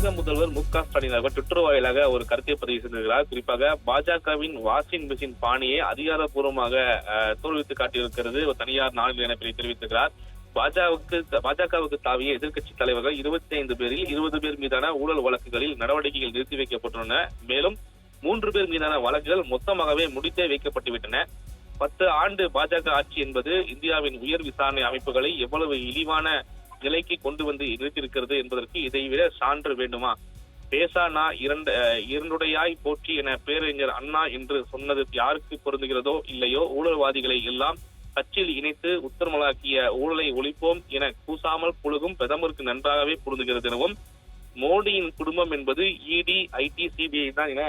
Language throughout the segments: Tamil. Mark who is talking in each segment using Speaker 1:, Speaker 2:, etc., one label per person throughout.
Speaker 1: தமிழக முதல்வர் மு க ஸ்டாலின் அவர்கள் ட்விட்டர் வாயிலாக ஒரு கருத்தை பதிவு செய்திருக்கிறார். குறிப்பாக பாஜகவின் வாஷிங் மிஷின் பாணியை அதிகாரப்பூர்வமாக தோல்வித்து காட்டியிருக்கிறது. தனியார் நாளில் என தெரிவித்திருக்கிறார். பாஜகவுக்கு பாஜகவுக்கு தாவிய எதிர்க்கட்சி தலைவர்கள் இருபத்தி ஐந்து பேரில் இருபது பேர் மீதான ஊழல் வழக்குகளில் நடவடிக்கைகள் நிறுத்தி வைக்கப்பட்டுள்ளன. மேலும் மூன்று பேர் மீதான வழக்குகள் மொத்தமாகவே முடித்தே வைக்கப்பட்டுவிட்டன பத்து ஆண்டு பாஜக ஆட்சி என்பது இந்தியாவின் உயர் விசாரணை அமைப்புகளை எவ்வளவு இழிவான நிலைக்கு கொண்டு வந்து நிறுத்தியிருக்கிறது என்பதற்கு இதை விட சான்று வேண்டுமா? பேசானா இரண்ட இரண்டு இரண்டுடையாய் போற்றி என பேரறிஞர் அண்ணா என்று சொன்னது யாருக்கு பொருந்துகிறதோ இல்லையோ ஊழல்வாதிகளை எல்லாம் கட்சியில் இணைத்து உத்தரமலாக்கிய ஊழலை ஒழிப்போம் என கூசாமல் புழுகும் பிரதமருக்கு நன்றாகவே பொருந்துகிறது எனவும் மோடியின் குடும்பம் என்பது இடி ஐடி சிபிஐ தான் என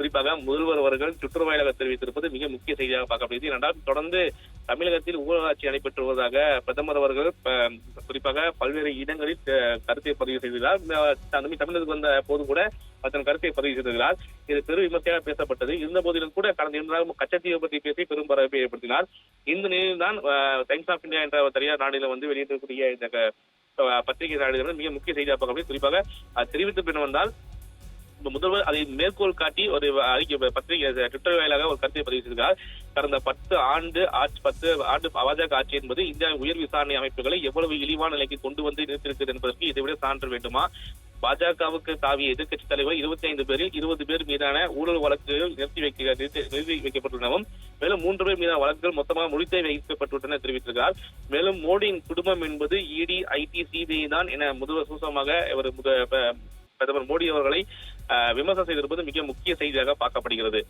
Speaker 1: குறிப்பாக முதல்வர் அவர்கள் ட்விட்டர் வாயிலாக தெரிவித்திருப்பது மிக முக்கிய செய்தியாக பார்க்கப்படுகிறது. ஏனென்றால் தொடர்ந்து தமிழகத்தில் ஊழலாட்சி நடைபெற்று வருவதாக பிரதமர் அவர்கள் குறிப்பாக பல்வேறு இடங்களில் கருத்தை பதிவு செய்துள்ளார் தமிழகத்துக்கு வந்த போது கூட தன் கருத்தை பதிவு செய்திருக்கிறார். இது பெரும் விமர்சையாக பேசப்பட்டது. இருந்த போதிலும் கூட கடந்த இரண்டு நாள் கச்சத்தீவை பற்றி பேசி பெரும் பரப்பை ஏற்படுத்தினார். இந்த நிலையில் தான் டைம்ஸ் ஆஃப் இந்தியா என்ற தனியார் நாடில வந்து வெளியிட்டிருக்கக்கூடிய இந்த பத்திரிகை நாடுகள் மிக முக்கிய செய்தியாக பார்க்கப்படுகிறது. குறிப்பாக தெரிவித்த பின் வந்தால் முதல்வர் அதை மேற்கோள் காட்டி ஒரு அறிக்கை பத்திரிகை ட்விட்டர் வாயிலாக ஒரு கருத்தை பதிவு செய்திருக்கிறார். கடந்த பத்து ஆண்டு ஆட்சி பத்து ஆண்டு பாஜக ஆட்சி என்பது இந்தியாவின் உயர் விசாரணை அமைப்புகளை எவ்வளவு இழிவான நிலைக்கு கொண்டு வந்து நிறுத்திருக்கிறது என்பதற்கு இதைவிட சான்று வேண்டுமா? பாஜகவுக்கு தாவிய எதிர்க்கட்சி தலைவர் இருபத்தி ஐந்து பேரில் இருபது பேர் மீதான ஊழல் வழக்குகள் நிறுத்தி வைக்க நிறுத்தி வைக்கப்பட்டுள்ளனவும் மேலும் மூன்று பேர் மீதான வழக்குகள் மொத்தமாக முடித்தே வைக்கப்பட்டுள்ளன தெரிவித்திருக்கிறார். மேலும் மோடியின் குடும்பம் என்பது இடி ஐடி சிபிஐ தான் என முதல்வர் சூசமாக இவர் முத- பிரதமர் மோடி அவர்களை விமர்சனம் செய்திருப்பது மிக முக்கிய செய்தியாக பார்க்கப்படுகிறது.